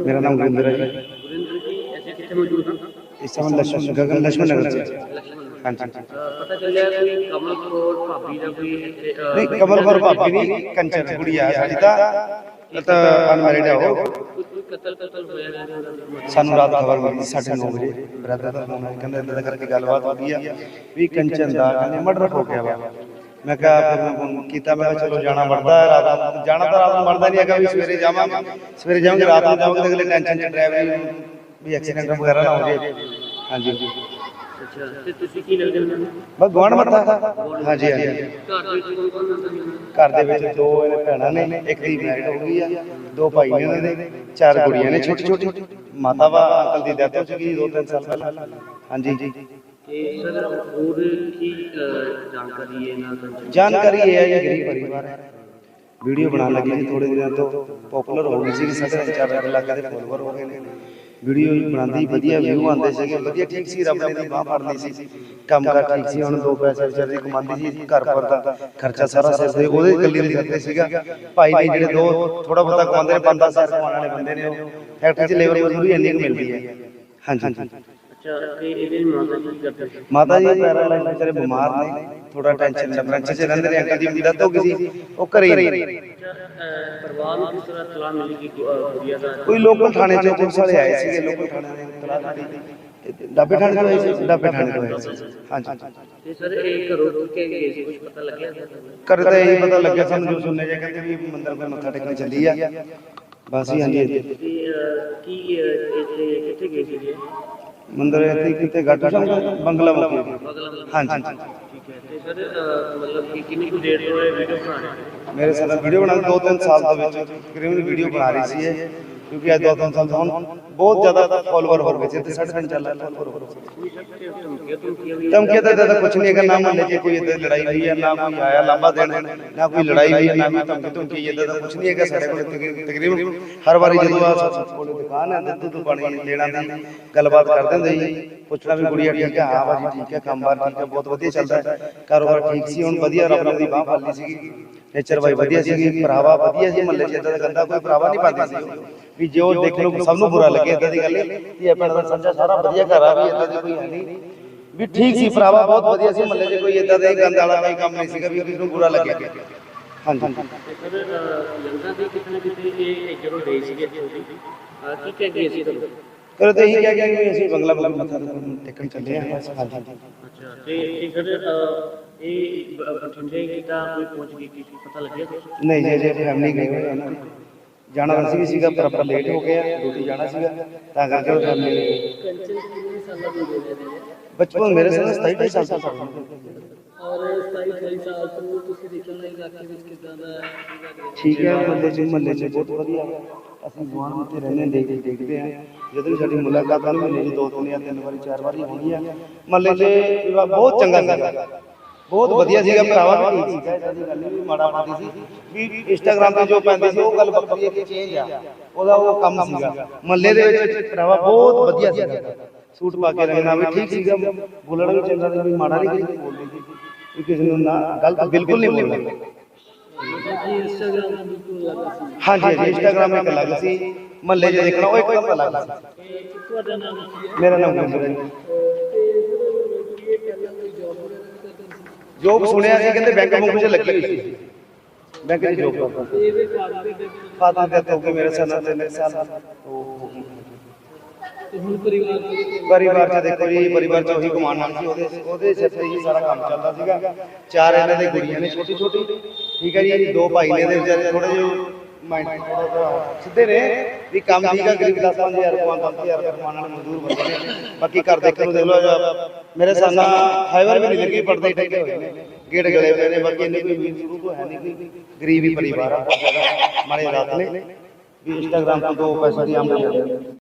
ਮੇਰਾ ਨਾਮ ਗੁਰਿੰਦਰ ਹੈ ਜੀ। ਗੁਰਿੰਦਰ ਜੀ ਐਸੇ ਮੌਜੂਦ ਹਾਂ ਇਸ ਸਮੇਂ ਲక్ష్మణ ਗਗਨ ਲక్ష్మణ ਨਗਰ ਚ। ਹਾਂਜੀ। ਪਤਾ ਚੱਲਿਆ ਕੋਈ ਕਮਲ ਭਾਬੀ ਦਾ ਕੋਈ ਨਹੀਂ ਕਮਲ ਭਾਬੀ ਨਹੀਂ ਕੰਚਨ ਗੁੜੀਆ ਸਾਡੀ ਤਾਂ ਤਾਂ ਅਨਮੈਰਿਡ ਹੈ ਉਹ ਸਾਨੂੰ ਰਾਤ ਖਬਰ ਮਿਲੀ 9:30 ਵਜੇ। ਬ੍ਰਦਰ ਦਾ ਫੋਨ ਆਇਆ ਕਹਿੰਦਾ ਇਦਾਂ ਕਰਕੇ ਗੱਲਬਾਤ ਹੋ ਮੈਂ ਕਿਹਾ ਫਿਰ ਮੈਂ ਫੋਨ ਕੀਤਾ ਮੈਂ ਕਿਹਾ ਚਲੋ ਜਾਣਾ ਬਣਦਾ ਹੈ ਰਾਤ ਨੂੰ। ਜਾਣਾ ਤਾਂ ਰਾਤ ਨੂੰ ਬਣਦਾ ਨਹੀਂ ਹੈਗਾ ਵੀ ਸਵੇਰੇ ਜਾਵਾਂਗੇ। ਸਵੇਰੇ ਜਾਵਾਂਗੇ ਰਾਤ ਨੂੰ ਜਾਵਾਂਗੇ ਅਗਲੇ ਟੈਨਸ਼ਨ ਚ ਡਰਾਈਵਰ ਵੀ ਐਕਸੀਡੈਂਟ ਵਗੈਰਾ ਨਾ ਹੋ ਜੇ ਹਾਂਜੀ। ਅੱਛਾ ਤੇ ਤੁਸੀਂ ਕੀ ਲੱਗਦੇ ਹੋ ਬਸ ਗਵਾਂਢ ਮੱਤਾ ਹਾਂਜੀ ਹਾਂਜੀ। ਘਰ ਦੇ ਵਿੱਚ ਦੇ ਇਹਨੇ ਭੈਣਾਂ ਨੇ ਇੱਕ ਦੀ ਮੈਰਿਡ ਹੋ ਗਈ ਆ ਦੋ ਭਾਈ ਨੇ ਉਹਨਾਂ ਦੇ ਚਾਰ ਕੁੜੀਆਂ ਨੇ ਛੋਟੀ ਛੋਟੀ ਮਾਤਾ ਵਾ ਅੰਕਲ ਦੀ ਡੈਥ ਹੋ ਚੁੱਕੀ ਦੋ ਤਿੰਨ ਸਾਲ ਪਹਿਲਾਂ। ਹਾਂਜੀ। ਜੀ ਸਰ ਹੋਰ ਕੀ ਅਹ, ਜਾਣਕਾਰੀ ਹੈ ਇਹਨਾਂ ਦਾ ਜਾਣਕਾਰੀ ਇਹ ਹੈ ਜੀ ਗਰੀਬ ਪਰਿਵਾਰ ਹੈ। ਵੀਡੀਓ ਬਣਾਉਣ ਲੱਗੀ ਸੀ ਥੋੜੇ ਦਿਨਾਂ ਤੋਂ। ਪਪੂਲਰ ਹੋ ਗਈ ਸੀ ਸਾਡੇ ਚਾਰ ਲੱਖ ਦੇ ਫੋਲੋਵਰ ਹੋ ਗਏ ਨੇ। ਵੀਡੀਓ ਬਣਾਉਂਦੀ ਵਧੀਆ ਵਿਊ ਆਉਂਦੇ ਸੀਗੇ ਵਧੀਆ ਠੀਕ ਸੀ ਰੱਬ ਨੇ ਦੀ ਬਾਹ ਫੜ ਲਈ ਸੀ। ਕੰਮ ਕਰ ਠੀਕ ਸੀ ਹੁਣ ਦੋ ਪੈਸੇ ਵਿਚਾਰੀ ਕਮਾਉਂਦੀ ਸੀ ਘਰ ਪਰ ਦਾ ਖਰਚਾ ਸਾਰਾ ਸਿਰ ਤੇ ਉਹਦੇ ਇਕੱਲੀ ਦੇ ਸਿਰ ਤੇ ਸੀਗਾ। ਭਾਈ ਨੇ ਜਿਹੜੇ ਦੋ ਥੋੜਾ ਬਹੁਤਾ ਕਮਾਉਂਦੇ ਨੇ ਬੰਦਾ ਸਿਰ ਕਮਾਉਣ ਵਾਲੇ ਬੰਦੇ ਨੇ ਉਹ। ਫੈਕਟਰੀ 'ਚ ਲੇਬਰ ਮਜ਼ਦੂਰੀ ਇੰਨੀ ਕੁ ਮਿਲਦੀ ਹੈ। ਹਾਂਜੀ। ਅੱਛਾ ਤੇ ਇਹਦੇ ਮਾਤਾ ਜੀ ਕੀ ਕਰਦੇ ਸੀ ਮਾਤਾ ਜੀ ਪੈਰਾਲਾਈਜ਼ ਵਿਚਾਰੇ ਬਿਮਾਰ ਨੇ ਥੋੜਾ ਟੈਨਸ਼ਨ ਲੈਵਲ 'ਚ ਰਹਿੰਦੇ ਨੇ ਅੰਕਲ ਦੀ ਡੈਥ ਹੋ ਗਈ ਸੀ ਉਹ ਘਰੇ ਹੀ ਨੇ ਅੱਛਾ ਅਹ, ਪਰਿਵਾਰ ਨੂੰ ਕਿਸ ਤਰ੍ਹਾਂ ਤਲਾ ਮਿਲੀ ਕਿ ਗੁ- ਗੁੜੀਆ ਦਾ ਕੋਈ ਲੋਕਲ ਥਾਣੇ ਚੋਂ ਪੁਲਿਸ ਵਾਲੇ ਆਏ ਸੀਗੇ ਲੋਕਲ ਥਾਣੇ ਦੇ ਤਲਾਹ ਦਿੱਤੀ ਡੱਬੇ ਥਾਣੇ ਤੋਂ ਆਏ ਸੀ ਡੱਬੇ ਥਾਣੇ ਤੋਂ ਆਏ ਸੀ ਹਾਂਜੀ ਤੇ ਸਰ ਇਹ ਘਰੋਂ ਰੁਕ ਕੇ ਗਏ ਸੀ ਕੁਝ ਪਤਾ ਲੱਗਿਆ ਸਰ ਘਰੇ ਤਾਂ ਇਹੀ ਪਤਾ ਲੱਗਿਆ ਸਾਨੂੰ ਜੋ ਸੁਣਨੇ ਜੇ ਕਹਿੰਦੇ ਵੀ ਮੰਦਰ ਕੋਲ ਮੱਥਾ ਟੇਕਣ ਚੱਲੀ ਆ ਬਸ ਹੀ ਹਾਂਜੀ ਇੱਥੇ। ਤੇ ਅਹ, ਕੀ ਅਹ, ਇੱਥੇ ਕਿੱਥੇ ਗਏ ਸੀ ਜੀ ਮੰਦਰ ਇੱਥੇ ਕਿਤੇ ਸ਼ੰਕਰ ਬੰਗਲਾ ਬਗਲਾ ਹਾਂਜੀ। ਠੀਕ ਹੈ ਤੇ ਸਰ ਮਤਲਬ ਕਿ ਕਿੰਨੀ ਕੁ ਦੇਰ ਤੋਂ ਇਹ ਵੀਡੀਓ ਬਣਾ ਰਹੇ? ਮੇਰੇ ਸਾਲ ਵੀਡੀਓ ਬਣਾ ਦੋ ਤਿੰਨ ਸਾਲ ਦੇ ਵਿੱਚ ਤਕਰੀਬਨ ਵੀਡੀਓ ਬਣਾ ਰਹੀ ਸੀ ਇਹ। ਕਿਉਂਕਿ ਅੱਜ ਦੋ ਤਿੰਨ ਸਾਲ ਤੋਂ ਹੁਣ ਬਹੁਤ ਜ਼ਿਆਦਾ ਫਾਲੋਅਰ ਹੋ ਗਏ ਸੀ ਤੇ ਸਾਢੇ ਤਿੰਨ ਚਾਰ ਲੱਖ ਫਾਲੋਅਰ ਹੋ ਗਏ ਸੀ ਕੋਈ ਸ਼ੱਕ ਤੇ ਧਮਕੀਆਂ ਧਮਕੀਆਂ ਵੀ ਧਮਕੀ ਤਾਂ ਤਾਂ ਕੁਝ ਨਹੀਂ ਹੈਗਾ ਨਾ ਮੰਨੇ ਜੇ ਕੋਈ ਇਦਾਂ ਲੜਾਈ ਹੋਈ ਹੈ ਨਾ ਕੋਈ ਆਇਆ ਲਾਂਬਾ ਦੇਣ ਨਾ ਕੋਈ ਲੜਾਈ ਹੋਈ ਹੈ ਨਾ ਕੋਈ ਧਮਕੀ ਧਮਕੀ ਇਦਾਂ ਦਾ ਕੁਝ ਨਹੀਂ ਹੈਗਾ ਸਾਡੇ ਕੋਲ ਤਕਰੀ- ਤਕਰੀਬਨ ਹਰ ਵਾਰੀ ਜਦੋਂ ਆ ਸੱਤ ਕੋਲੇ ਦੁਕਾਨ ਹੈ ਦੁੱਧ ਤੋਂ ਪਾਣੀ ਲੈਣਾ ਦੀ ਗੱਲਬਾਤ ਕਰਦੇ ਹੁੰਦੇ ਜੀ ਪੁੱਛਣਾ ਵੀ ਗੁੜੀਆ ਠੀਕ ਹੈ ਹਾਂ ਬਾਜੀ ਠੀਕ ਹੈ ਕੰਮਬਾਰ ਠੀਕ ਹੈ ਬਹੁਤ ਵਧੀਆ ਚੱਲਦਾ ਹੈ ਕਾਰੋਬਾਰ ਠੀਕ ਸੀ ਹੁਣ ਵਧੀਆ ਰੱਬ ਨੇ ਦੀ ਬਾਹ ਫੜ ਲਈ ਸੀਗੀ ਨੇਚਰ ਬਾਈ ਵਧੀਆ ਸੀਗੀ ਭਰਾਵਾ ਵਧੀਆ ਸੀ ਮਹੱਲੇ ਇਦਾਂ ਦਾ ਗੰਦਾ ਕੋਈ ਭਰਾਵਾ ਨਹੀਂ ਪਾਉਂਦੇ ਸੀ ਉਹ। ਵੀ ਜੋ ਦੇਖਣ ਨੂੰ ਸਭ ਨੂੰ ਬੁਰਾ ਲੱਗੇ ਇਦਾਂ ਦੀ ਗੱਲ ਨਹੀਂ ਕਿ ਇਹ ਪਿੰਡ ਦਾ ਸੱਚਾ ਸਾਰਾ ਵਧੀਆ ਘਰ ਆ ਵੀ ਇਦਾਂ ਦੀ ਕੋਈ ਹੈ ਨਹੀਂ। ਵੀ ਠੀਕ ਸੀ ਭਰਾਵਾ ਬਹੁਤ ਵਧੀਆ ਸੀ ਮਹੱਲੇ 'ਚ ਕੋਈ ਇਦਾਂ ਦਾ ਗੰਦ ਵਾਲਾ ਕੋਈ ਕੰਮ ਨਹੀਂ ਸੀਗਾ ਵੀ ਕਿਸੇ ਨੂੰ ਬੁਰਾ ਲੱਗਿਆ। ਹਾਂਜੀ। ਲੱਗਦਾ ਸੀ ਕਿਤੇ ਨਾ ਕਿਤੇ ਇਹ ਜਦੋਂ ਛੋਟੀ ਅਹ, ਕੀ ਕਹਿ ਗਏ ਸੀ ਤੁਹਾਨੂੰ ਫਿਰ ਤੇ ਇਹੀ ਕਹਿ ਗਿਆ ਕਿ ਅਸੀਂ ਬੰਗਲਾ ਬੰਗਲਾ ਮੱਥਾ ਟੇਕਣ ਚੱਲੇ ਆ ਬਸ ਹਾਂਜੀ ਅੱਛਾ ਤੇ ਤੇ ਸਰ ਅਹ, ਇਹ ਬ- ਬਠਿੰਡੇ ਕਿਤਾ ਕੋਈ ਪਹੁੰਚ ਗਈ ਕੀ ਪਤਾ ਲੱਗਿਆ ਕੁਛ ਨਹੀਂ ਜੀ ਜੇ ਫੈਮਿਲੀ ਗਏ ਹੋਏ ਉਹਨਾਂ ਨੇ ਜਾਣਾ ਤਾਂ ਸੀ ਸੀਗਾ ਪਰ ਆਪਾਂ ਲੇਟ ਹੋ ਗਏ ਆ ਡਿਊਟੀ ਜਾਣਾ ਸੀਗਾ ਤਾਂ ਕਰਕੇ ਉਹ ਫੈਮਿਲੀ ਕੰਚਨ ਕਿੰਨੇ ਸਾਲਾਂ ਦੀ ਹੋ ਗਈ ਬਚਪਨ ਮੇਰੇ ਸਾਲ 27 ਸਾਲ ਦਾ ਸੀ ਔਰ 27 28 ਸਾਲ ਤੋਂ ਤੁਸੀਂ ਦੇਖਣ ਲਈ ਇਲਾਕੇ ਵਿੱਚ ਕਿਦਾਂ ਦਾ ਠੀਕ ਹੈ ਮੱਲੇ ਚ ਮੱਲੇ ਚ ਬਹੁਤ ਵਧੀਆ ਅਸੀਂ ਗੁਆਂਢ ਉੱਤੇ ਰਹਿੰਦੇ ਦੇਖ ਦੇਖਦੇ ਆ ਜਦੋਂ ਵੀ ਸਾਡੀ ਮੁਲਾਕਾਤ ਆ ਮਹੀਨੇ ਚ ਦੋ ਤਿੰਨ ਜਾਂ ਤਿੰਨ ਵਾਰੀ, ਚਾਰ ਵਾਰੀ ਹੋਣੀ ਆ। ਮੱਲੇ 'ਚ ਬਹੁਤ ਚੰਗਾ ਸੀਗਾ। ਬਹੁਤ ਵਧੀਆ ਸੀਗਾ, ਭਰਾਵਾ ਵੀ ਸੀਗਾ। ਇਹਦਾ ਗੱਲ ਵੀ ਮਾੜਾ ਮਾੜੀ ਸੀ। ਵੀ ਇੰਸਟਾਗ੍ਰਾਮ ਤੇ ਜੋ ਪੈਂਦੀ ਸੀ, ਉਹ ਗੱਲ ਵੱਖਰੀ ਹੈ ਕਿ ਚੇਂਜ ਆ। ਉਹਦਾ ਉਹ ਕੰਮ ਸੀਗਾ। ਮੱਲੇ ਦੇ ਵਿੱਚ ਭਰਾਵਾ ਬਹੁਤ ਵਧੀਆ ਸੀਗਾ। ਸੂਟ ਪਾ ਕੇ ਰਹਿਣਾ ਵੀ ਠੀਕ ਸੀਗਾ। ਬੋਲਣਾ ਵੀ ਚੰਗਾ ਸੀ ਵੀ ਮਾੜਾ ਨਹੀਂ ਕਿਸੇ ਨੂੰ ਬੋਲਦੇ ਸੀ। ਕਿਸੇ ਨੂੰ ਨਾ ਗਲਤ ਬਿਲਕੁਲ ਨਹੀਂ ਬੋਲਦੇ। ਹਾਂਜੀ ਹਾਂਜੀ ਇੰਸਟਾਗ੍ਰਾਮ ਇੱਕ ਅਲੱਗ ਸੀ। ਮਹੱਲੇ 'ਚ ਦੇਖਣਾ ਉਹ ਇੱਕ ਕੰਮ ਅਲੱਗ ਸੀ ਤੇ ਤੁਹਾਡਾ ਨਾਮ ਕੀ ਹੈ? ਮੇਰਾ ਨਾਮ ਗੁਰਜੀਤ ਹੈ ਜੌਬ ਸੁਣਿਆ ਸੀ ਕਹਿੰਦੇ ਬੈਂਕ ਬੁੰਕ 'ਚ ਲੱਗੀ ਹੋਈ ਸੀ। ਬੈਂਕ 'ਚ ਜੋਬ ਕਰਦਾ ਫਾਦਰ ਦੇ ਤੋਂ ਕਿ ਮੇਰੇ ਸਾਲ ਤਿੰਨ ਸਾਲ। ਤੇ ਹੁਣ ਪਰਿਵਾਰ 'ਚ ਦੇਖੋ ਜੀ ਪਰਿਵਾਰ 'ਚ ਉਹੀ ਕਮਾਉਣ ਨਾਲ ਸੀ ਉਹਦੇ ਉਹਦੇ ਸਿਰ ਤੇ ਹੀ ਸਾਰਾ ਕੰਮ ਚੱਲਦਾ ਸੀਗਾ। ਚਾਰ ਇਹਨਾਂ ਦੇ ਗੁੜੀਆਂ ਨੇ ਛੋਟੀ ਛੋਟੀ ਠੀਕ ਹੈ ਜੀ ਦੋ ਭਾਈ ਨੇ ਦੇ ਵਿਚਾਰੇ ਥੋੜੇ ਜਿਹੇ ਮਾਈਂਡ ਥੋੜਾ ਜਿਹਾ ਸਿੱਧੇ ਨੇ ਵੀ ਕੰਮ ਆ ਗਰੀਬ 10 5000 ਕਮਾਉਂਦਾ 10000 ਰੁਪਏ ਕਮਾਉਣ ਵਾਲੇ ਮਜ਼ਦੂਰ ਬੰਦੇ ਨੇ। ਬਾਕੀ ਘਰ ਦੇਖਣ ਨੂੰ ਦੇਖ ਲਓ ਜਾਂ। ਮੇਰੇ ਸਾਨਾ ਹਾਈਵਰ ਵੀ ਨਹੀਂ ਲੱਗੀ ਪੜਦੇ ਟੱਕੇ ਹੋਏ ਨੇ। ਗੇੜ ਗਲੇ ਹੋਏ ਨੇ ਬਾਕੀ ਇੰਨੇ ਕੋਈ ਅਮੀਰ ਸ਼ੁਰੂ ਤੋਂ ਹੈ ਨਹੀਂ। ਕੋਈ ਗਰੀਬ ਹੀ ਪਰਿਵਾਰ ਆ। ਬਹੁਤ ਜ਼ਿਆਦਾ ਮਾੜੇ ਰਾਤ ਨੇ। ਵੀ ਇੰਸਟਾਗ੍ਰਾਮ ਤੋਂ ਦੋ ਪੈਸੇ ਦੀ ਆਮਦਨੀ